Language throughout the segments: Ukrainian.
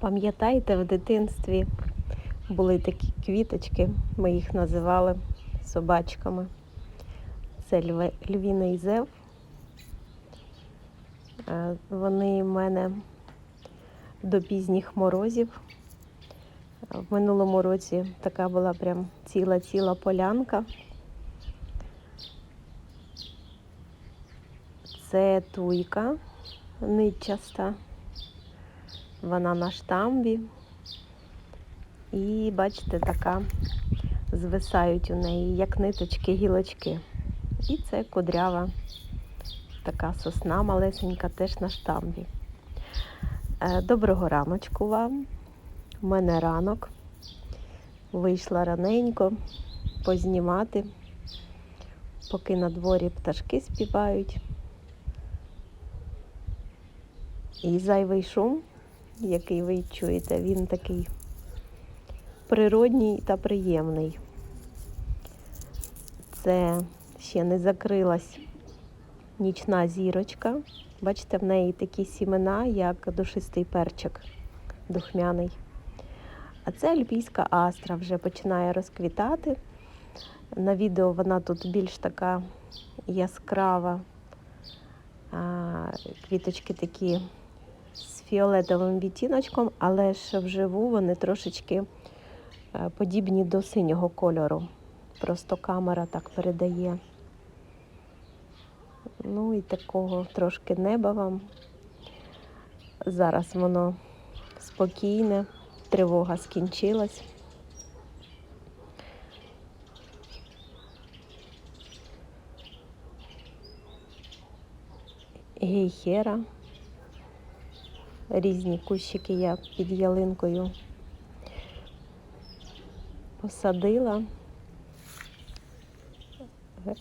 Пам'ятаєте, в дитинстві були такі квіточки, ми їх називали собачками. Це льве- львіний зев. Е, Вони в мене до пізніх морозів. В минулому році така була прям ціла-ціла полянка. Це туйка нитчаста. Вона на штамбі. І бачите, така звисають у неї, як ниточки, гілочки. І це кудрява така сосна малесенька, теж на штамбі. Е, Доброго раночку вам. У мене ранок. Вийшла раненько познімати, поки на дворі пташки співають. І зайвий шум, який ви чуєте, він такий природній та приємний. Це ще не закрилась нічна зірочка. Бачите, в неї такі сімена, як душистий перчик духмяний. А це альпійська астра вже починає розквітати. На відео вона тут більш така яскрава. Квіточки такі фіолетовим відтіночком, але ж вживу вони трошечки е, подібні до синього кольору. Просто камера так передає. Ну і такого трошки неба вам. Зараз воно спокійне, тривога скінчилась. Гейхера. Різні кущики я під ялинкою посадила.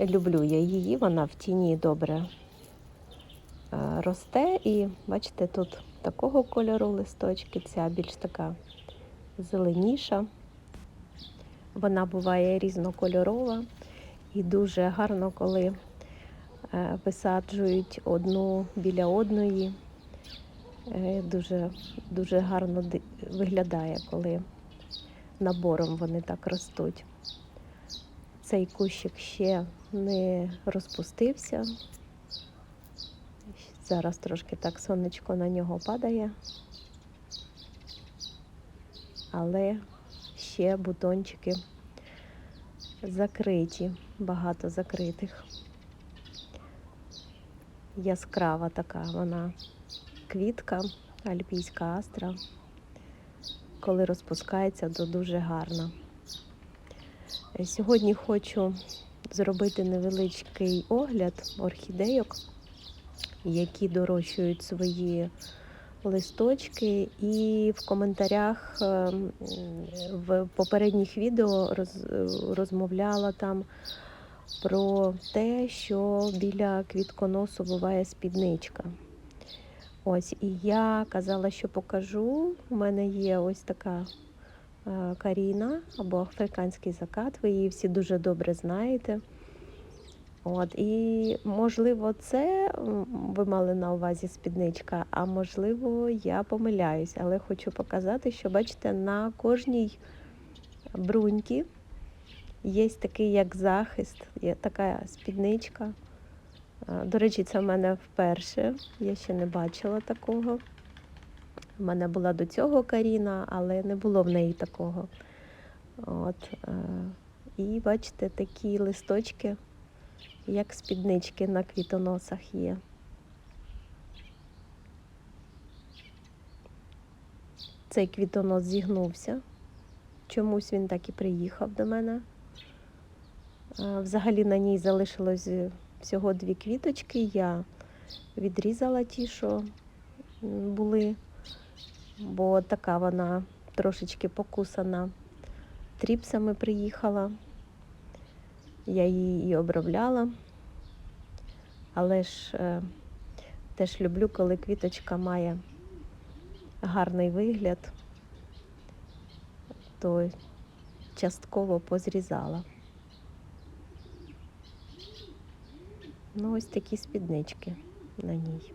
Люблю я її, вона в тіні добре е, росте. І бачите, тут такого кольору листочки, ця більш така зеленіша. Вона буває різнокольорова і дуже гарно, коли е, висаджують одну біля одної. Е, Дуже, дуже гарно виглядає, коли набором вони так ростуть. Цей кущик ще не розпустився. Зараз трошки так сонечко на нього падає, але ще бутончики закриті, багато закритих. Яскрава така вона квітка, альпійська астра. Коли розпускається, то дуже гарна. Е, Сьогодні хочу зробити невеличкий огляд орхідейок, які дорощують свої листочки. І в коментарях е, в попередніх відео роз, розмовляла там про те, що біля квітконосу буває спідничка. Ось, і я казала, що покажу. У мене є ось така е, Каріна або африканський закат. Ви її всі дуже добре знаєте. От, і можливо, це ви мали на увазі спідничка, а можливо, я помиляюсь, але хочу показати, що бачите, на кожній бруньці є такий як захист, є така спідничка. Е, До речі, це в мене вперше. Я ще не бачила такого. У мене була до цього Каріна, але не було в неї такого. От, е, і бачите, такі листочки, як спіднички на квітоносах є. Цей квітонос зігнувся. Чомусь він так і приїхав до мене. Е, Взагалі на ній залишилось всього дві квіточки. Я відрізала ті, що були, бо така вона трошечки покусана. Тріпсами приїхала. Я її і обробляла. Але ж е, теж люблю, коли квіточка має гарний вигляд, то частково позрізала. Ну, ось такі спіднички на ній.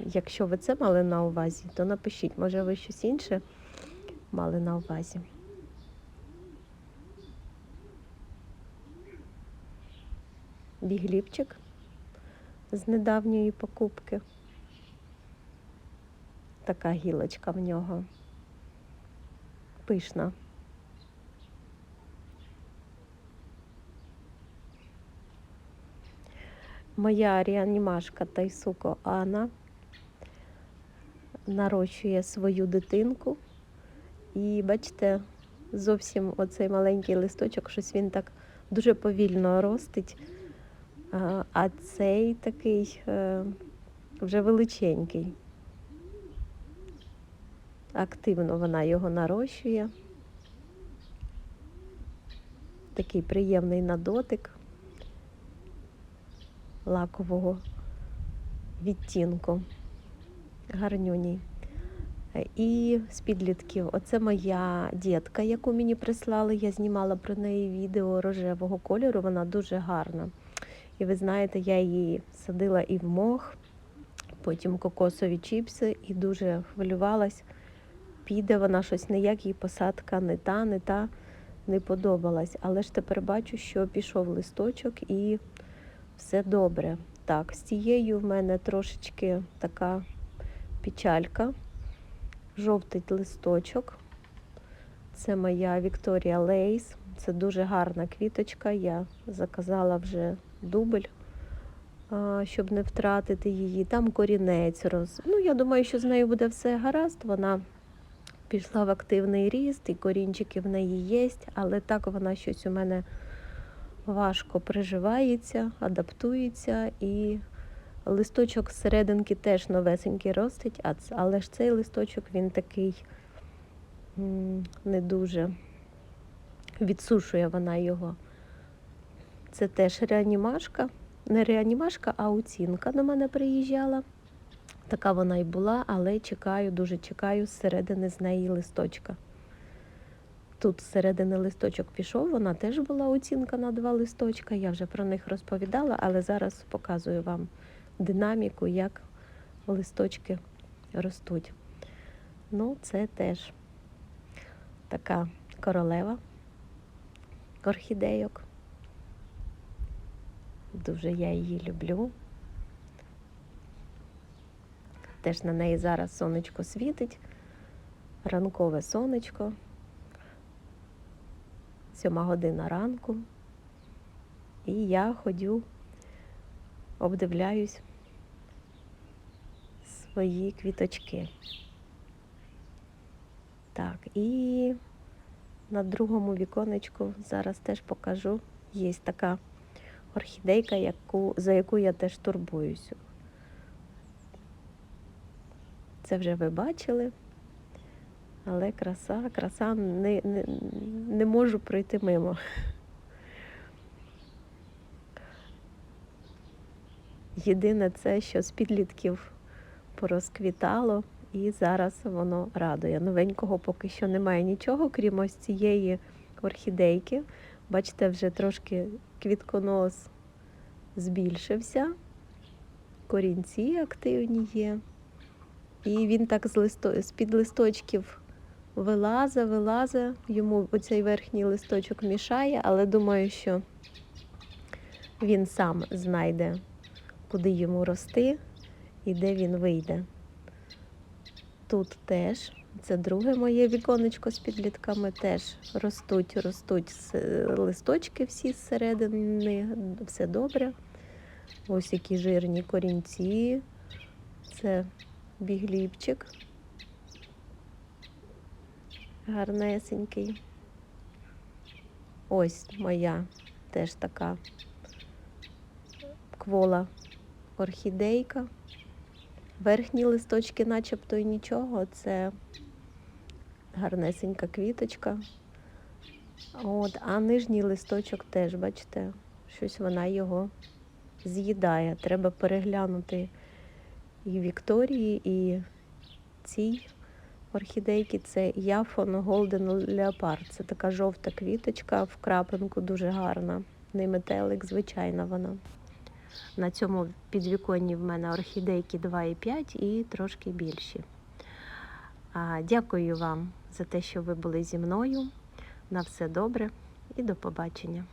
Якщо ви це мали на увазі, то напишіть, може ви щось інше мали на увазі. Бігліпчик з недавньої покупки. Така гілочка в нього. Пишна. Моя реанімашка Тайсуко Анна нарощує свою дитинку. І бачите, зовсім оцей маленький листочок, щось він так дуже повільно ростить. А- цей такий е, вже величенький. Активно вона його нарощує. Такий приємний на дотик лакового відтінку. Гарнюній. І з підлітків. Оце моя дітка, яку мені прислали. Я знімала про неї відео рожевого кольору. Вона дуже гарна. І ви знаєте, я її садила і в мох, потім кокосові чіпси, і дуже хвилювалась. Піде вона щось ніяк, їй посадка не та, не та не подобалась. Але ж тепер бачу, що пішов листочок і все добре. Так, з цією в мене трошечки така печалька. Жовтить листочок. Це моя Вікторія Лейс. Це дуже гарна квіточка. Я заказала вже дубль, щоб не втратити її. Там корінець роз. Ну, я думаю, що з нею буде все гаразд. Вона пішла в активний ріст, і корінчики в неї є, але так вона щось у мене важко приживається, адаптується і листочок серединки теж новесенький ростить, але ж цей листочок він такий не дуже відсушує вона його. Це теж реанімашка. Не реанімашка, а оцінка до мене приїжджала. Така вона і була, але чекаю, дуже чекаю зсередини з неї листочка. Тут зсередини листочок пішов, вона теж була оцінка на два листочка. Я вже про них розповідала, але зараз показую вам динаміку, як листочки ростуть. Ну, це теж така королева орхідейок. Дуже я її люблю. Теж на неї зараз сонечко світить, ранкове сонечко. Сьома година ранку. І я ходю, обдивляюсь свої квіточки. Так, і на другому віконечку зараз теж покажу. Є така орхідейка, яку, за яку я теж турбуюся. Це вже ви бачили. Але краса, краса не, не, не можу пройти мимо. Єдине це, що з підлітків порозквітало, і зараз воно радує. Новенького поки що немає нічого, крім ось цієї орхідейки. Бачите, вже трошки квітконос збільшився, корінці активні є. І він так з листо... з-під листочків вилаза, вилаза. Йому оцей верхній листочок мішає, але думаю, що він сам знайде, куди йому рости і де він вийде. Тут теж, це друге моє віконечко з підлітками, теж ростуть, ростуть листочки всі зсередини, все добре. Ось які жирні корінці. Це бігліпчик. Гарнесенький. Ось моя теж така квола орхідейка. Верхні листочки начебто і нічого, це гарнесенька квіточка. От, а нижній листочок теж, бачите, щось вона його з'їдає. Треба переглянути і Вікторії, і цій орхідейки. Це Яфон Golden Leopard. Це така жовта квіточка в крапинку, дуже гарна. Не метелик, звичайна вона. На цьому підвіконні в мене орхідейки 2,5 і трошки більші. Дякую вам за те, що ви були зі мною. На все добре і до побачення.